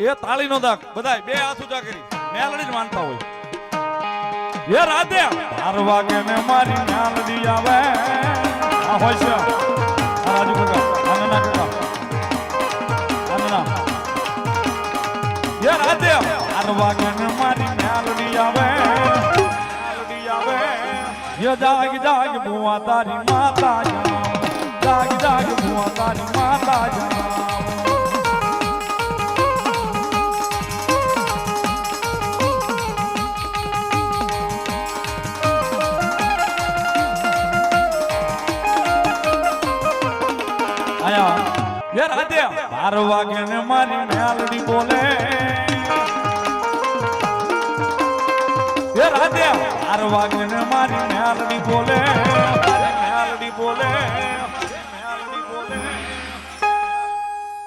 એ તાળીનો દાખ બધાય બે હાથ ઊંચા કરી. મેલડી જ માનતા હોય. એ રાધે. બાર વાગે ને મારી મેલડી આવે. આ હોય છે. રાજુ કાકા આનંદના કાકા. આનંદના એ રાધે. બાર વાગે ને મારી મેલડી આવે. મેલડી આવે. એ જાગ જાગ, ભુવા તારી માતા જા જાગ જાગ, ભુવા તારી માતા જામ રાધે બાર વાગે ને મારી મેલડી બોલે. એ રાધે, બાર વાગે ને મારી મેલડી બોલે. મેલડી બોલે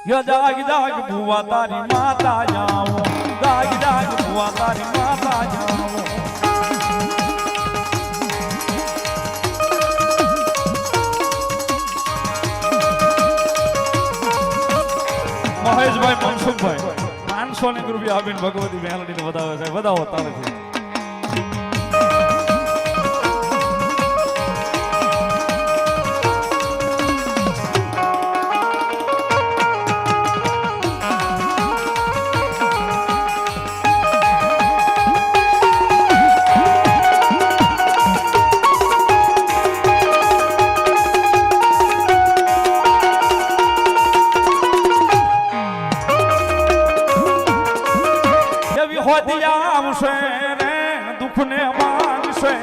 જાગ જાગ, ભુવા તારી માતા જાઓ જાગ જાગ, ભુવા તારી માતા જાઓ રૂપિયા આપીને ભગવતી મેલડીને વધાવે છે. વધાવો તારેથી આવશે રે, દુઃખને માનશે.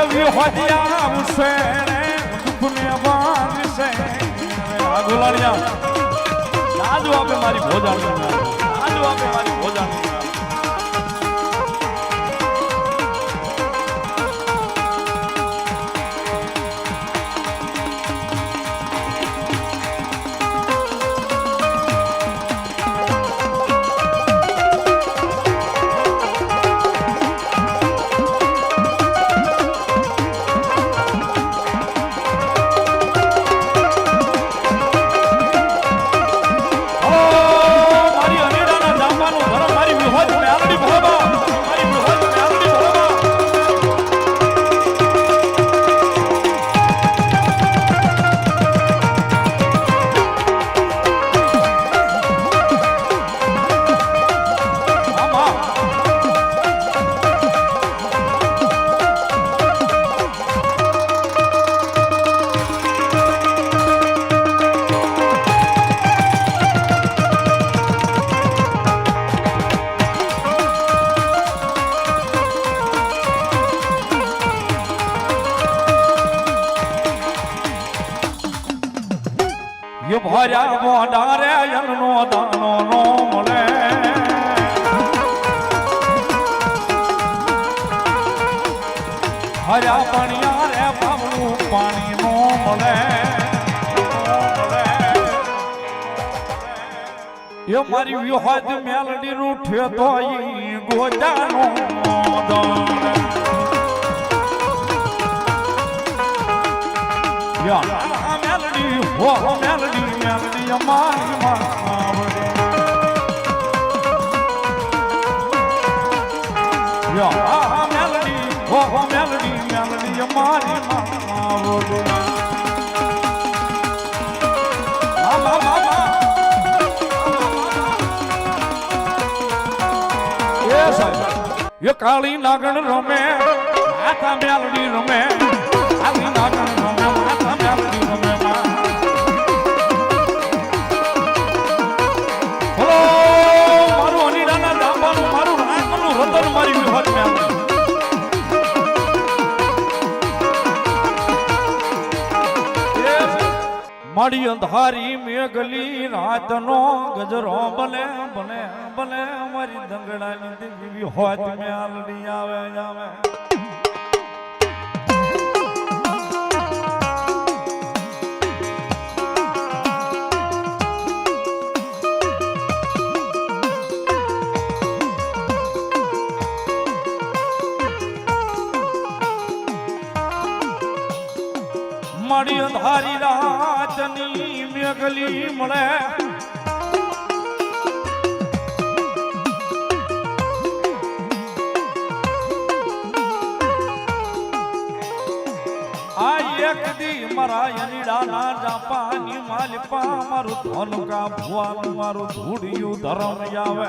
એવી હોતી આવશે રે, દુઃખને માનશે. આ ગુલાડિયા લાજુ આપે મારી ભોજાણી લાજુ આપે મારી એ ભર્યા મોઢા રે યનનો દાણો નો મળે હર્યા પણિયા રે પાવલું પાણી નો મળે. એ મારી વિહોદ મેલડી રૂઠે તો ગોજાનો દાણ યા કાળી નાગણ રમે માથા મેલડી રમે કાળી નાગણ મારી અંધારી મેઘલી રાતનો ગજરો બને બને બને અમારી દંગડાની દેવી હોત મેલડી આવે આવે. મારા યનીડાના જાપાની માલિપા મારું ધોનકા ભુવાનું મારું ધૂળિયું ધરમ આવે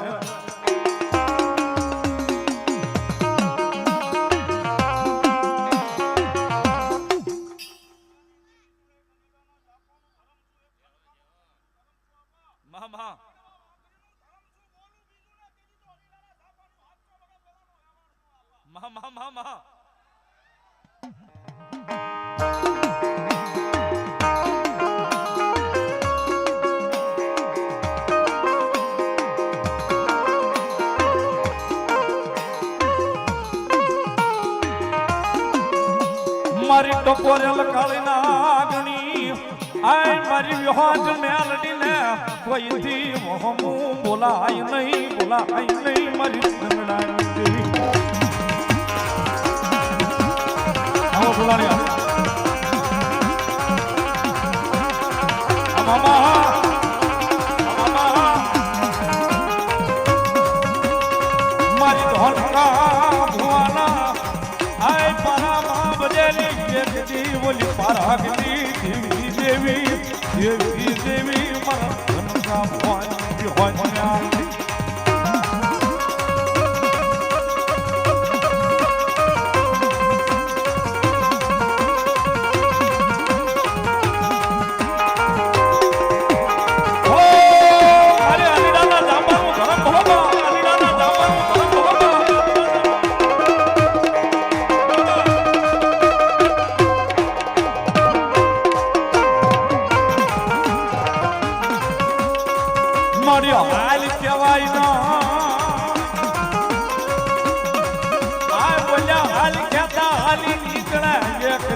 મામા મારી ટકોરેલ કાળીના આગણી આય મારી વિહોજ મેલડીને કોઈથી મોહમું બોલાય નહીં બોલાય નહીં મારી ભુવાની ભુવાન્યા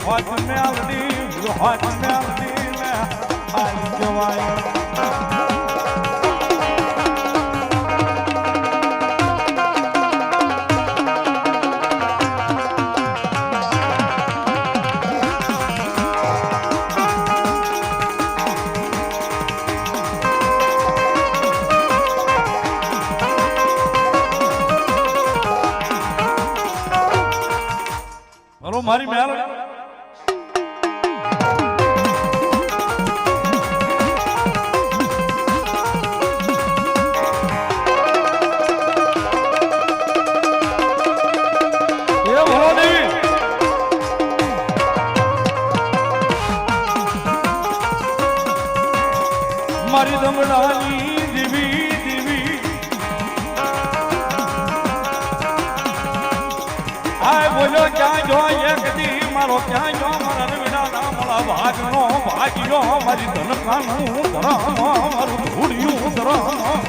વિહોત મેલડી વિહોત મેલડી ને હાલ હલો મારી મેલ ભરોડી મારી દમડાની દીવી દીવી આય બોલો, ક્યાં જો એક દી મારો, ક્યાં જો મારા વિના મળા ભાગનો ભાગ્યો મારી ધનકાનું ધરામ મારું ધૂળિયું ધરામ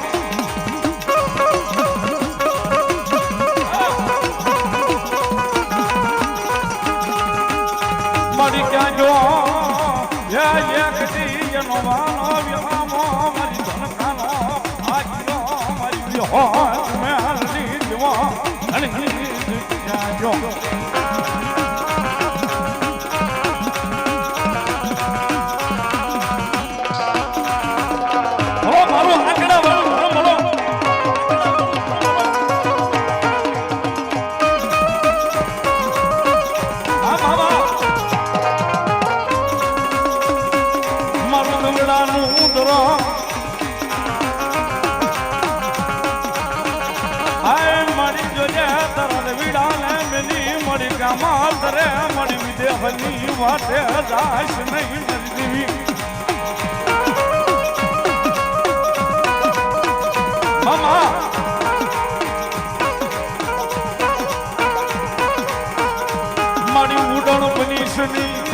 હોશ મેળ લીધવો અને જાજો મારું ડુંગળાનું ઉદરો ધરે મળી વિદેહની વાટે જાશ નહીં મરી દેવી મામા. મારી ઉડણ બનીશની.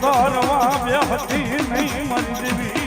હલી મેદની માયન સે દરવા બેહતી નહીં મરી દેવી